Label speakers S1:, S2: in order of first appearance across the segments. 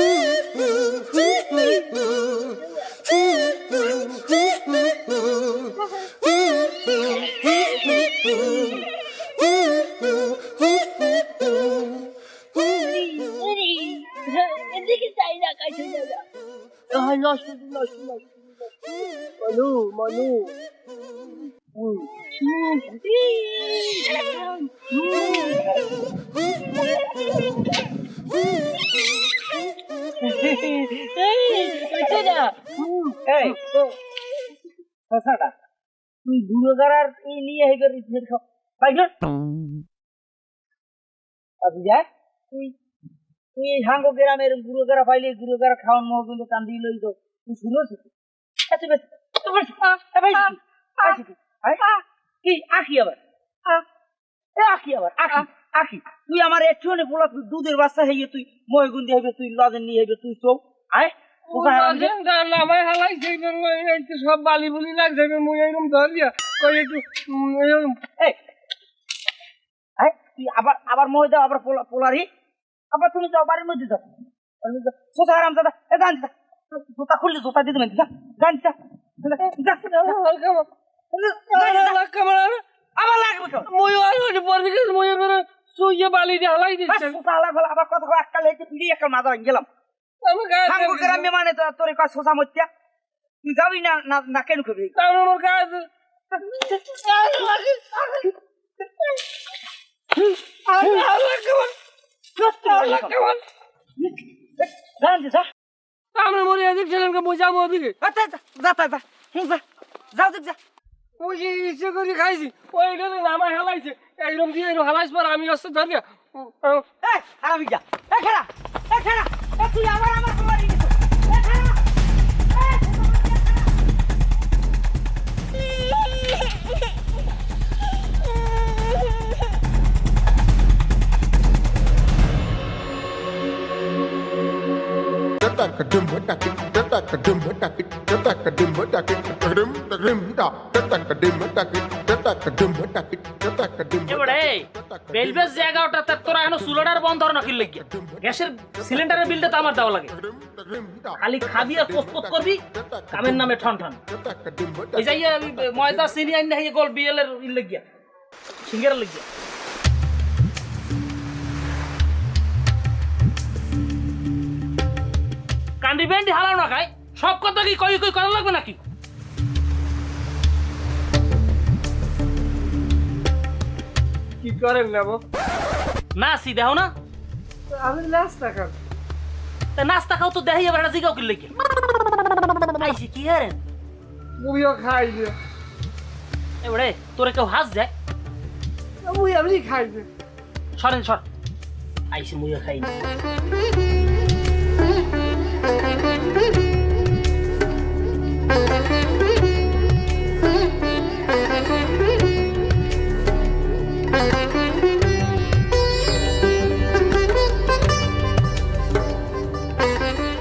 S1: এদিকে
S2: গুরুগারার এই নিয়ে হে করি ফের খাও পাইল আবি যা তুই তুই এই হাঙ্গ গ্রামের গুরুগারা পাইলে গুরুগারা খাওয়ান মহ কিন্তু কান্দি লই তো তুই আচ্ছা কি আখি আবার এ আখি আবার আখি আখি তুই আমার একটু তুই দুধের বাচ্চা হইয়ে তুই মহগুন্দি হইবে তুই লজেন নিয়ে হইবে তুই চৌ আয়?
S3: নামাই হালাইছে সব বালি বুলি লাগছে মুই এরকম ধরিয়া কই একটু
S2: এই এই, আবার আবার দাও আবার পোলারি। আবার তুমি যাও বাড়ির মধ্যে যাও। বাড়ির মধ্যে যাও। সোজা আরাম দাদা এ জুতা খুললে জুতা যা। যা।
S3: মানে
S2: আবার লাগবে
S3: আর সুইয়ে বালি দিয়ে হালাই
S2: বাস,
S3: দিচ্ছে
S2: সোজা হালা আবার কথা একটা লেগে পিড়ি একটা মাথা গেলাম। সাঙ্গ গ্রামে মানে তোর কয় সোজা মত্যা তুই যাবি না না কেন
S3: তারপর আমার
S2: যা
S3: আমরা মরে এদিক ছিলাম মুই যাব ওদিকে।
S2: আচ্ছা, যা যা যা যা। যাও দেখ যা।
S3: ওই যে ইচ্ছে করে খাইছি ওইটা নামাই হালাইছে। এইরকম দিয়ে হালাইছ পর আমি আসতে ধরিয়া।
S2: এই আমি যা। এই খেলা। তুই আবার আমার
S4: বেলবেস জায়গাটা তোরা এখন চুলাটার বন্ধ নাকি লেগে গ্যাসের সিলিন্ডারের বিলটা তো আমার দেওয়া লাগে। খালি খাবি আর করবি নামে ঠন ঠন। এই যাই ময়দা, চিনি আইন না গোল বিয়েলের ই লেগিয়া, সিঙ্গের লেগিয়া। কান্দি বেন্ডি হালাও না খাই সব কথা কি কই কই করা লাগবে নাকি?
S3: কি করেন নেব
S4: না সি দেহ না।
S3: আমি নাস্তা খাব।
S4: তা নাস্তা খাও তো দেখাই এবার জিগাও কি? লেগে আইসি কি হারেন?
S3: মুইও খাই যে
S4: এবারে তোরে কেউ হাস যায়
S3: মুই আমি খাই যে
S4: সরেন সর। আইসি মুইও খাই না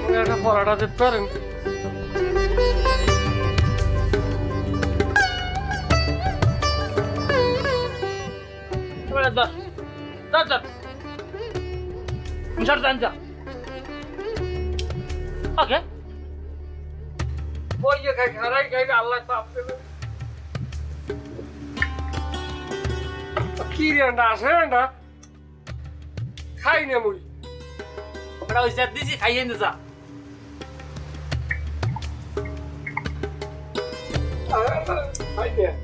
S3: মুই একটা পরাটা দিতে পারেন
S4: এবারে ধর ধর ধর Okay. What you can carry, guys, Allah
S3: something. Kiri
S4: and Ashenda. Kaina Mui. But I was at this, I ended up.
S3: Hi there.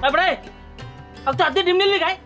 S3: Hey, Bray! Aku tak ada dim ni lagi, guys.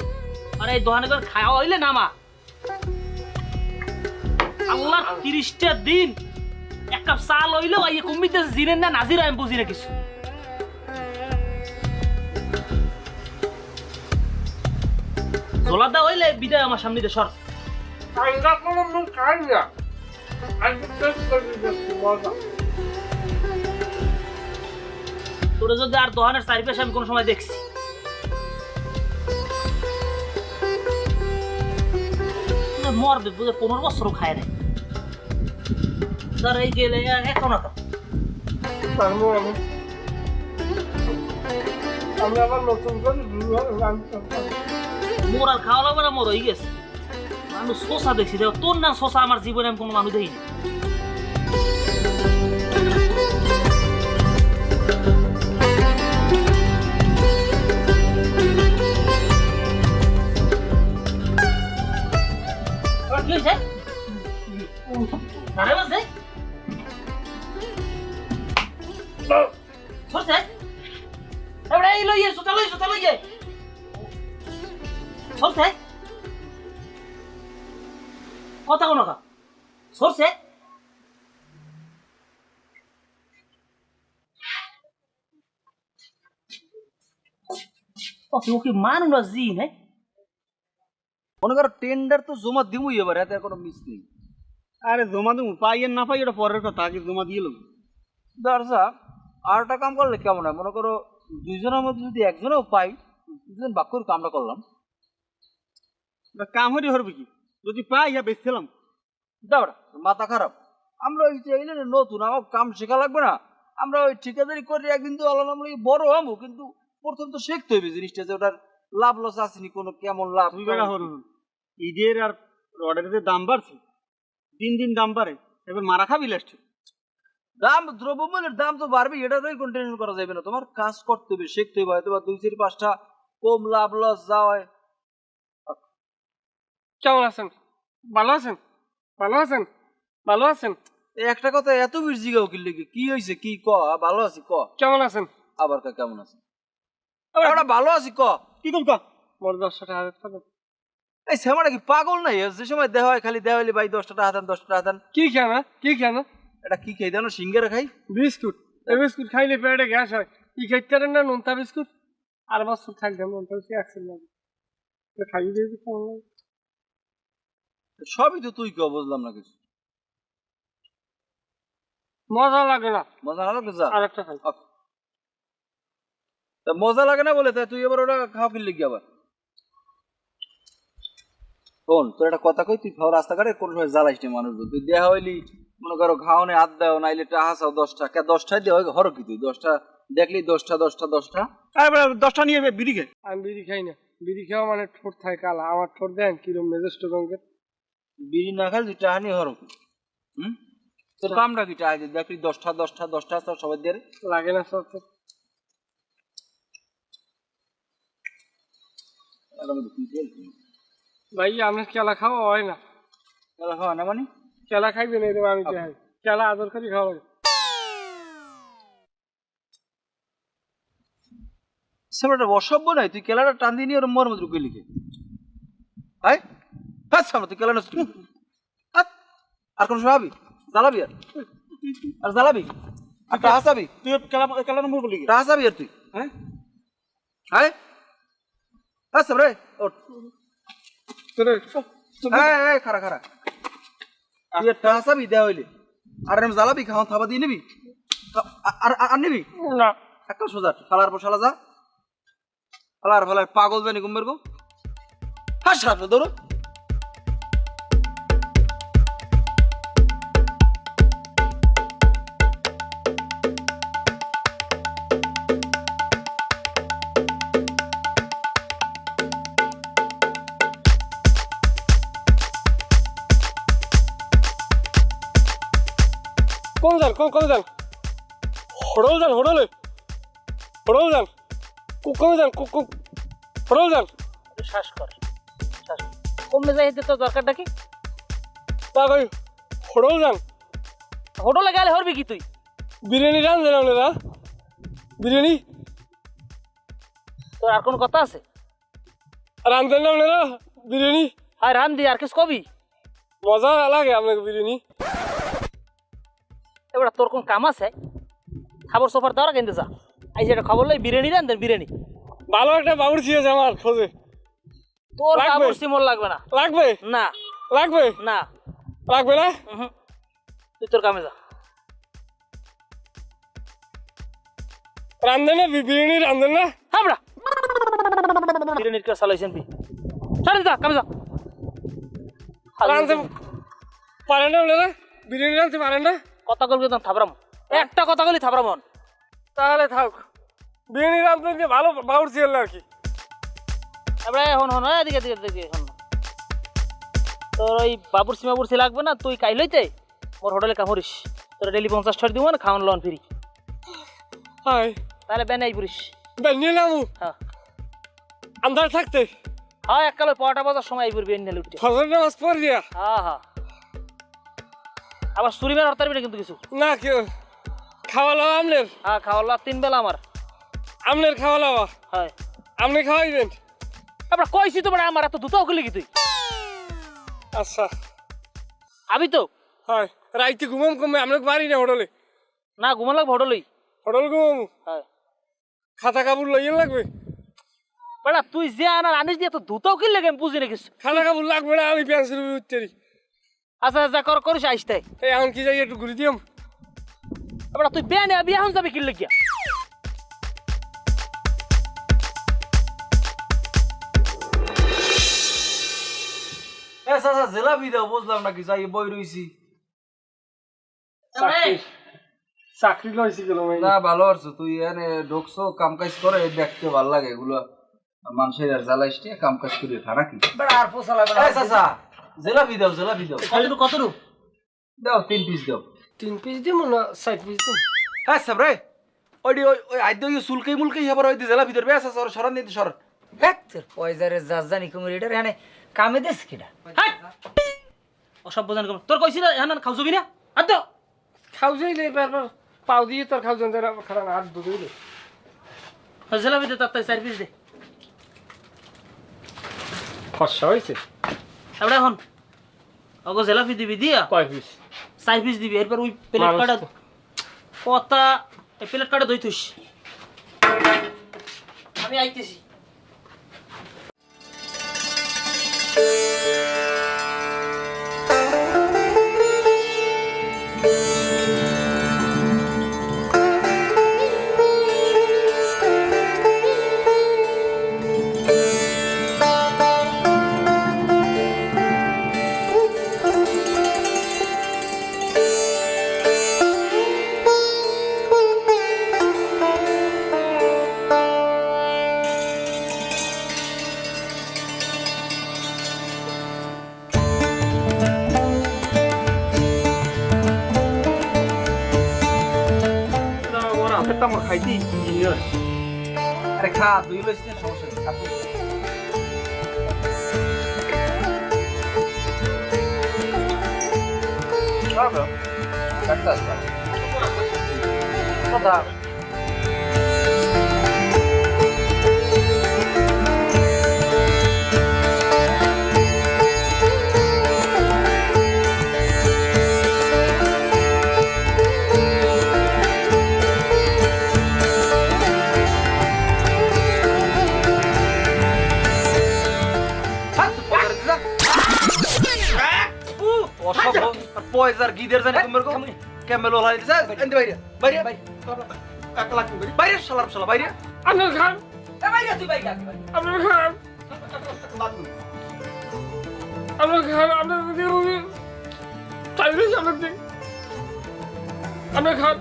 S3: আর
S4: এই দোকানে করে খাওয়া হইলে নামা আল্লাহ তিরিশটা দিন, এক cup চা কুমিতে জিরেন না, নাজির আমি বুঝি না কিছু। দোলাদা হইলে বিদায় আমার সামনে সর। তোরে যদি আর দোহানের চারিপাশে আমি কোনো সময় দেখছি মরবে বুঝে পনেরো বছরও খায় নাই। তার এই গেলে এখন
S3: আমি আবার নতুন করে
S4: মোর আর খাওয়া লাগবে না মোর হয়ে গেছে। মানুষ শোষা দেখছি। দেখো তোর না শোষা আমার জীবনে আমি কোনো মানুষ দেখিনি। দাঁড়ায় বসে? সরছে? এবারে এই লইয়ে, সোজা লইয়ে, সোজা লইয়ে। সরছে? কথা কোনো কা সরছে ও ওকে মানু জি নাই
S1: মনে করো টেন্ডার তো জমা দিবই এবার এতে কোনো মিস নেই
S5: আরে জমা দেবো পাই আর না পাই ওটা পরের কথা আগে জমা দিয়ে লোক
S1: দরজা আর একটা কাম করলে কেমন হয়? মনে করো দুইজনের মধ্যে যদি একজনেও পাই দুজন বাক্য করে কামটা করলাম।
S5: কাম হরি হরবে কি? যদি পাই ইয়া বেচছিলাম
S1: দাঁড়া মাথা খারাপ। আমরা ওই যে এইলে নতুন আমার কাম শেখা লাগবে না? আমরা ওই ঠিকাদারি করে একদিন তো আল্লাহ নামে বড় হব কিন্তু প্রথম তো শিখতে হইবে জিনিসটা যে ওটার লাভ লস আসেনি কোনো কেমন লাভ
S5: ঈদের আর রডের যে দাম বাড়ছে দিন দিন দাম বাড়ে এবার মারা খাবি লাস্টে
S1: দাম দ্রব্যমূল্যের দাম তো বাড়বে এটা তো কোনো টেনশন করা যাবে না। তোমার কাজ করতে হবে শিখতে হবে হয়তো বা দুই চারি পাঁচটা কম লাভ লস যা হয়।
S3: কেমন আছেন? ভালো আছেন? ভালো আছেন? ভালো আছেন?
S1: এই একটা কথা এত বেশি জিগাও কি লেগে? কি হয়েছে কি ক? ভালো আছি ক?
S3: কেমন আছেন?
S1: আবার ক কেমন আছে ওটা ভালো আছি ক?
S5: কি করব কা?
S3: মোর দশটা হাজার টাকা।
S1: এই সেমাটা কি পাগল নাই? যে সময় দেওয়া হয় খালি দেওয়া হইলে ভাই দশটা টাকা হাতান দশটা টাকা হাতান
S3: কি খানা? কি খানা?
S1: এটা কি খেয়ে দেন সিঙ্গারা খাই।
S3: বিস্কুট। এই বিস্কুট খাইলে পেটে গ্যাস হয়। কি খাইতে পারেন না নোনতা বিস্কুট? আর বছর থাকবে নোনতা বিস্কুট একশো লাগে। খাইয়ে দিয়ে
S1: সবই তো তুই কেউ বুঝলাম না কিছু।
S3: মজা লাগে না।
S1: মজা না লাগল যা।
S3: আর একটা খাই।
S1: তা মজা লাগে না বলে তাই তুই এবার ওটা খাওয়া কি আবার? শোন তোর একটা কথা কই তুই রাস্তাঘাটে কোনো সময় জ্বালাইস না মানুষ তুই দেহা হইলি মনে করো খাওয়ানে হাত দেও নাইলে টাহা চাও দশটা। কে দশটায় দেওয়া হর কি তুই? দশটা দেখলি দশটা দশটা দশটা?
S5: আরে দশটা নিয়ে বিড়ি খে।
S3: আমি বিড়ি খাই না। বিড়ি খাওয়া মানে ঠোঁট থাকে কালা। আমার ঠোঁট দেন কিরম মেজেস্ট রঙের
S1: বিড়ি না খাই তুই টাহা নিয়ে হর কি? হুম? তোর কামটা কি? টাহা দেখলি দশটা দশটা দশটা চাও সবাই দিয়ে
S3: লাগে না সব ভাই আপনার কেলা খাওয়া হয় না।
S1: কেলা খাওয়া না মানে?
S3: কেলা খাইবেন এরকম আমি দেখাই কেলা আদর করে খাওয়া লাগে।
S1: সেটা অসভ্য নাই তুই কেলাটা টান দিয়ে নিয়ে ওর মর মধ্যে ঢুকে লিখে। আয় সামনে তুই কেলা নষ্ট আর কোন সহাবি জ্বালাবি আর? আর জ্বালাবি? আর হাসাবি?
S5: তুই কেলা কেলা নম্বর বলি কি?
S1: হাসাবি আর তুই? হ্যাঁ? আয় হাসাব রে
S3: তোরে
S1: এই, খারা খারা তুই একটা হাসাবি দেয়া হইলে। আর এরম জ্বালাবি খাওয়া থাবা দিয়ে নিবি? আর- আর নিবি?
S3: না।
S1: একটা সোজা ফালার পর শালা যা। ফালার ফালার পাগল জানি কুম্বের গো হাস হাস দৌড়ো।
S3: কোন যান। হড়ল যান হড়লে হড়ল যান। কো- যান হড়ল যান।
S4: শ্বাস কর কমলে যাই তো দরকারটা কি?
S3: কই হড়ল যান।
S4: হোটেলে গেলে হরবি কি তুই?
S3: বিরিয়ানি রান্ধেন আপনারা বিরিয়ানি?
S4: তোর আর কোন কথা আছে?
S3: রান্ধেন না বিরিয়ানি?
S4: আর রান দি আর কিছু কবি?
S3: মজা লাগে আপনাকে বিরিয়ানি।
S4: এবার তোর কোন কাম আছে? খাবার সোফার দেওয়ার কিনতে যা। আই যেটা খবর লই বিরিয়ানি রান দেন বিরিয়ানি।
S3: ভালো একটা বাবুর ছিয়েছে আমার খোঁজে।
S4: তোর? কাপড় সিমল লাগবে না।
S3: লাগবে?
S4: না।
S3: লাগবে?
S4: না।
S3: লাগবে না?
S4: তুই তোর কামে যা।
S3: রান্ধে না বিরিয়ানি রান্ধে না?
S4: হাবড়া বিরিয়ানির কে চালাইছেন পি সারে যা কামে যা।
S3: রান্ধতে পারে না বিরিয়ানি রান্ধতে পারে না?
S4: কথা কলকে তো থাবরাম। একটা কথা হন।
S3: তাহলে থাক। বিরিয়ানি রান্ধতে ভালো বাউর ছিল আর কি।
S4: এবারে হন হন এদিকে এদিকে এদিকে হন। তোর ওই বাবুর সীমা বুরসি লাগবে না? তুই কাই লইতে মোর হোটেলে কামড়িস। তোর ডেলি পঞ্চাশ টাকা দিব না খাওয়ান লন ফ্রি
S3: হাই।
S4: তাহলে বেনাই পুরিস
S3: বেনিয়ে নামু?
S4: হ্যাঁ।
S3: আন্ধার থাকতে?
S4: হ্যাঁ এককালে পটা বাজার সময় আইবুর বেন নিয়ে উঠতে
S3: ফজর নামাজ পড় দিয়া
S4: হ্যাঁ হ্যাঁ। আবার সুরিমের হরতার বিনা কিন্তু কিছু।
S3: না কেউ। খাওয়া লাওয়া আমনের
S4: হ্যাঁ খাওয়ালা তিন বেলা আমার।
S3: আমনের খাওয়া লাওয়া
S4: হয়।
S3: আপনি খাওয়াইবেন?
S4: আমরা কইছি তো মানে আমার এত দুটাও করলি কি তুই?
S3: আচ্ছা।
S4: আবি তো?
S3: হয়। রাইতে ঘুমাম কমে আপনাকে বাড়ি না হোটেলে?
S4: না ঘুমান লাগবে হোটেলই।
S3: হোটেল ঘুমাম?
S4: হয়।
S3: খাতা কাপড় লইয়ে লাগবে?
S4: বেড়া তুই যে আনার আনিস দিয়ে তো দুটাও কিনলে আমি বুঝি না কিছু।
S3: খাতা কাপড় লাগবে না আমি পেন্সিল উঠতে
S4: আচ্ছা আচ্ছা কর করিস আসতে
S3: এই এখন কি যাই একটু ঘুরে
S4: বেড়া তুই বেয়া নে বিয়া হন যাবে কিনলে গিয়া
S1: এ চাচা জেলাপি দাও বুঝলাম না কি যাই বই রইছি।
S3: চাকরি লইছি গেল
S1: না ভালো আছো তুই এনে ঢুকছো কাম কাজ করে দেখতে ভালো লাগে এগুলো। মানুষের জ্বালাইস কাম কাজ করে কি
S2: আর পোষা লাগবে
S1: চাচা জেলাপি দাও জেলাপি দাও।
S4: কতটুকু কতটুকু
S1: দাও তিন পিস দাও।
S3: তিন পিস দিম না সাইড পিস দিম?
S1: হ্যাঁ সাবরে ওই ওই ওই আদ্য ইয়ে সুলকেই মুলকেই আবার ওই জেলাপি ধরবে। আছে সর সরান দিতে সর।
S2: হ্যাঁ তোর পয়সারে জাজানি কুমির এটার এখানে কামে দেশ কিনা?
S4: হাই অসভ্য জানি কম তোর কইছি না এখন খাও যাবি না আর দাও
S3: খাও যাইলে বারবার পাও দিয়ে তোর খাও যান খারাপ হাত ধুইলে
S4: জেলাপি দে তার চার পিস দে।
S3: খরচা হয়েছে
S4: তারপরে এখন ওগো জেলাপি দিবি দিয়া?
S3: কয় পিস?
S4: চার পিস দিবি এরপর ওই প্লেট কাটা
S3: তো।
S4: কথা এই প্লেট কাটা দই থুস আমি আইতেছি।
S1: হাতের টামড় খাইতি আরে খা, দুই লইস না, সমস্যা নেই খা তুই। পারবে? কাটতে আসবে। কথা। পয়সার গিদের জানি কুমের গো। ক্যামেল ওলাই দিছা? এনতে বাইরে, বাইরে। এক লাখ বাইরে। বাইরে, শালার শালা, বাইরে।
S3: আপনার খান
S2: এ বাইরে তুই বাইরে।
S3: আপনার খান আপনার খান আপনার চাইলে আপনার দিন আপনার খান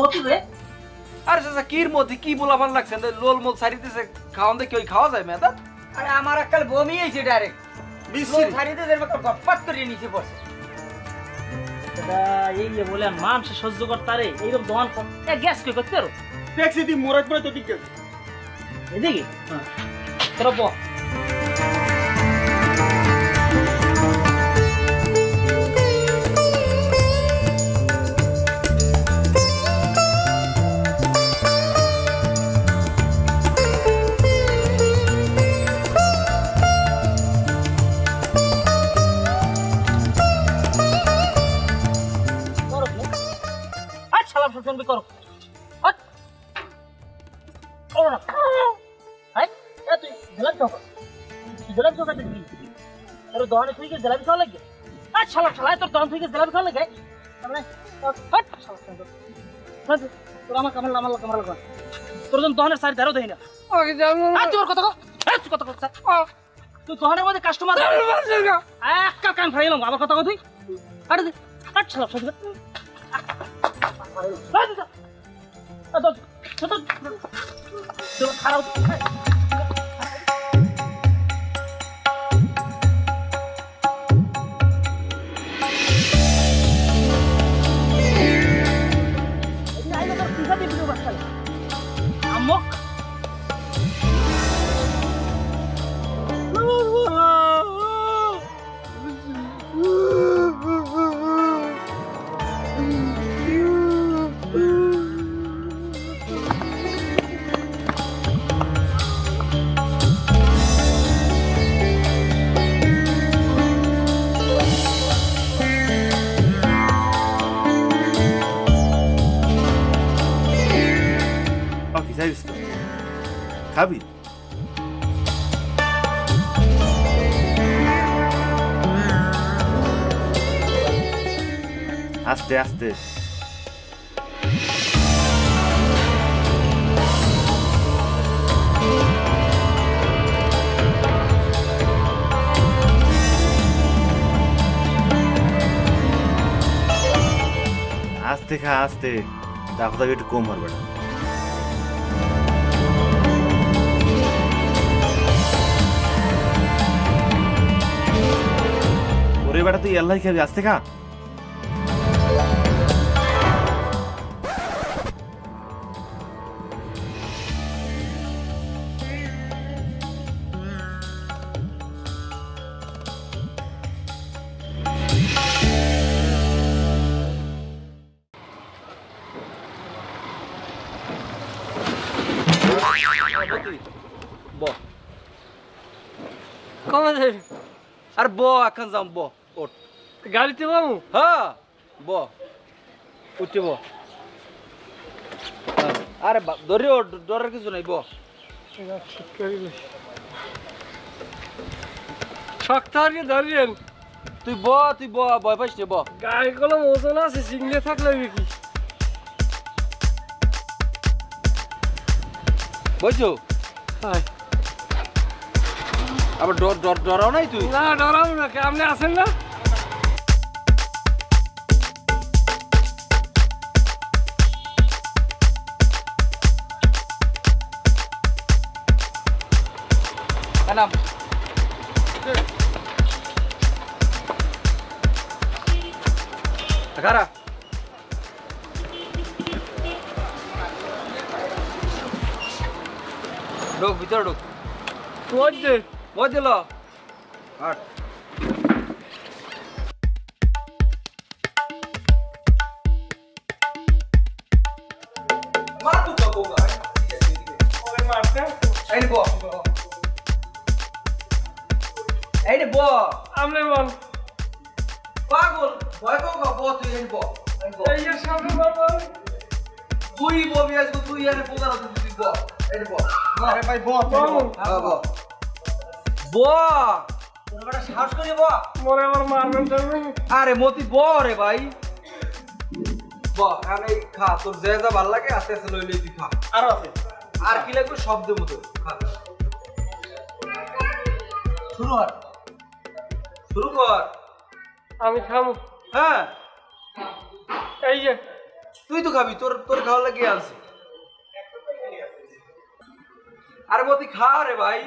S4: মতি রে
S1: আরে চাচা, কির মধ্যে কি বলাবার লাগছে? না, লোল মোল সারি দিছে খাওয়ান কি ওই খাওয়া যায় মেয়েটা?
S2: আরে আমার আজকাল বমি হয়েছে ডাইরেক্ট
S1: বিশ্রী।
S2: ছাড়িতে যেরকম গপ্পাত করে নিচে পড়ছে
S4: দাদা এই যে বলে মানুষ সহ্য করতারে এইরকম এ গ্যাস কই করতে পারো?
S5: ট্যাক্সি দি মোরাজ পরে তো ঠিক আছে।
S4: এদিকে? তোর তোর দোকানে তুই কি জেলাপি খাওয়া লাগে আর শালা শালা তোর দোকান থেকে জেলাপি খাওয়া লাগে তারপরে হাট শালা শালা তোর আমার কামাল আমার কামাল লাগা তোর জন্য দোকানের সাইড ধারও দেই না
S3: আমাকে জানো
S4: আর তোর কথা কো হ্যাঁ তুই কথা কো স্যার তুই দোকানের মধ্যে কাস্টমার একটা কান ফাইলাম আমার কথা কো তুই আরে দে আট শালা শালা আরে দে আ তো তো তো খারাপ
S6: আস্তে খা আস্তে তাকে একটু কম হবে না। ওরে বেটা, তুই আল্লাহ খাবি আস্তে খা
S1: ব
S3: কমে যাবি
S1: আর ব এখন যাম ব ওঠ
S3: গাড়িতে বাবু
S1: হ্যাঁ ব উঠে ব হ্যাঁ, আরে বা- ধরে ওঠ ডরের কিছু নাই ব
S3: শক্ত হারিয়ে ধরিয়েন
S1: তুই ব তুই ব ভয় পাইস ব
S3: গাড়ি কলম ওজন আছে সিঙ্গে থাকলে কি
S1: বুঝছ
S3: হাই
S1: আবার ডর ডর ডরাও নাই তুই?
S3: না ডরাবো না কে আপনি আছেন না?
S1: এনাম খারা ঢোক ভিতরে ঢোক।
S3: মধ্যে
S1: বই দিল। আট। এই নে ব
S3: বল।
S1: পাগল। ভয় পাও কা ব তুই এই ব এই
S3: যে সামনে বাবা
S1: তুই ববি আজকে তুই এনে পোকার তুই ব এই ব
S5: আরে ভাই ব
S3: বাবু
S1: হ্যাঁ, ব ব। সাহস করে ব।
S3: মরে আমার মারবেন
S1: আরে মতি ব রে ভাই। ব আমি খা তোর যে যা ভালো লাগে আস্তে আস্তে লই লই তুই খা।
S5: আরও আছে।
S1: আর কি লাগবে শব্দ মতো খা। শুরু কর। শুরু কর।
S3: আমি খাব
S1: হ্যাঁ।
S3: এই যে।
S1: তুই তো খাবি তোর তোর খাওয়া লাগে আছে? আরে মতি খা রে ভাই।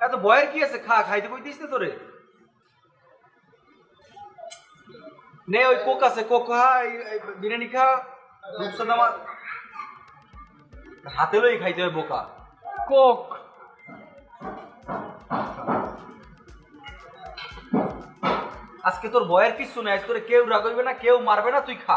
S1: এত ভয়ের কি আছে? খা খাইতে কইতিস না তোরে। নে ওই কোক আছে কোক খা বিরিয়ানি খা রূপসার নামা। হাতে লই খাইতে হয় বোকা।
S3: কোক।
S1: আজকে তোর ভয়ের কিছু নাই আজ তোরে কেউ রাগইবে না কেউ মারবে না তুই খা।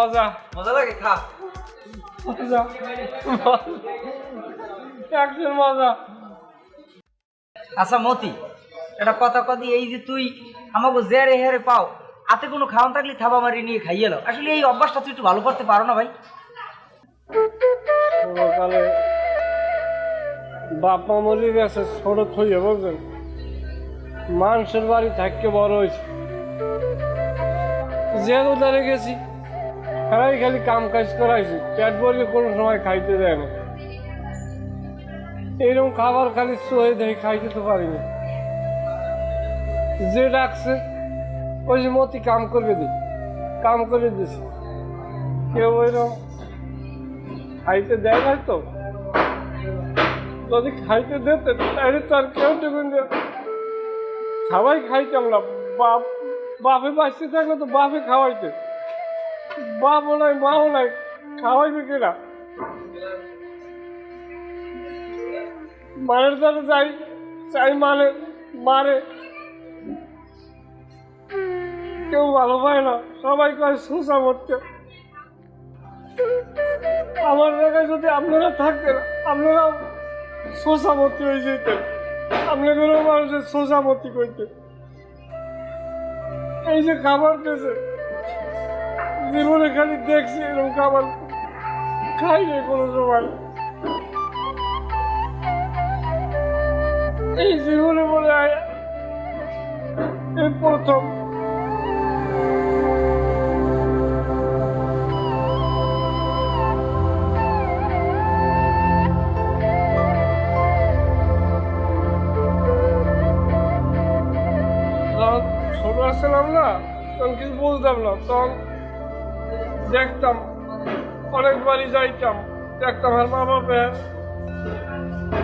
S3: মজা।
S1: মজা লাগে? খা।
S3: মজা। একদিন মজা।
S2: আচ্ছা মতি এটা কথা কদি এই যে তুই আমাকে জেরে হেরে পাও হাতে কোনো খাওয়ান থাকলে থাবা মারি নিয়ে খাইয়ে নাও আসলে এই অভ্যাসটা তুই একটু ভালো করতে পারো না ভাই?
S3: সকালে বাপ মা মরে গেছে ছোট থইয়ে বুঝলেন? মানুষের বাড়ি থাকতে বড় হয়েছে। যে উদারে গেছি। খালি খালি কাম কাজ করাইছি। পেট ভরিয়ে কোনো সময় খাইতে দেয় না। এইরকম খাবার খালি সয়ে দেয় খাইতে তো পারিনি যে ডাকছে, ওই যে মতি কাম করবে দি। কাম করে দিছি। কেউ ওইরকম খাইতে দেয় না তো। যদি খাইতে দিতে তাহলে তো আর কেউ দেবেন না। সবাই খাইতাম না। বাপ, বাপে বাঁচতে থাকলে তো বাপে খাওয়াইতে বাপও নাই মাও নাই খাওয়াইবে কিনা? মানের দ্বারা যাই, চাই মানে মারে। কেউ ভালো পায় না, সবাই কয়, সুসা মরতে আমার জায়গায় যদি আপনারা থাকতেন আপনারাও শোষামতি হয়ে যেতেন। আপনাদেরও মানুষের শোষামতি করতে এই যে খাবার পেয়েছে জীবনে খালি দেখছি এরকম খাবার খাই নাই কোনো সময়। এই জীবনে বলে এই প্রথম। ছোট আসছিলাম না, তখন কিছু বুঝতাম না, তখন দেখতাম, অনেকবারই যাইতাম, দেখতাম আর মা বাবা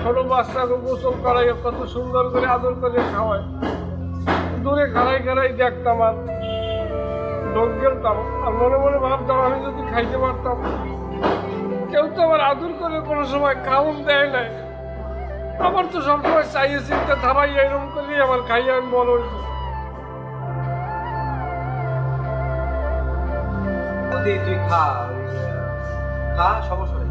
S3: ছোট বাচ্চাকে গোসল করাই কত সুন্দর করে আদর করে খাওয়ায়। দূরে খাড়াই খাড়াই দেখতাম আর ঢোক গেলতাম। আর মনে মনে ভাবতাম, আমি যদি খাইতে পারতাম। কেউ তো আমার আদর করে কোনো সময় খাওন দেয় নাই। আমার তো সবসময় চাইয়ে চিন্তা থামাই এরকম করলেই আমার খাইয়ে আমি বড় হয়েছি
S1: তুই খা খা সমস্যা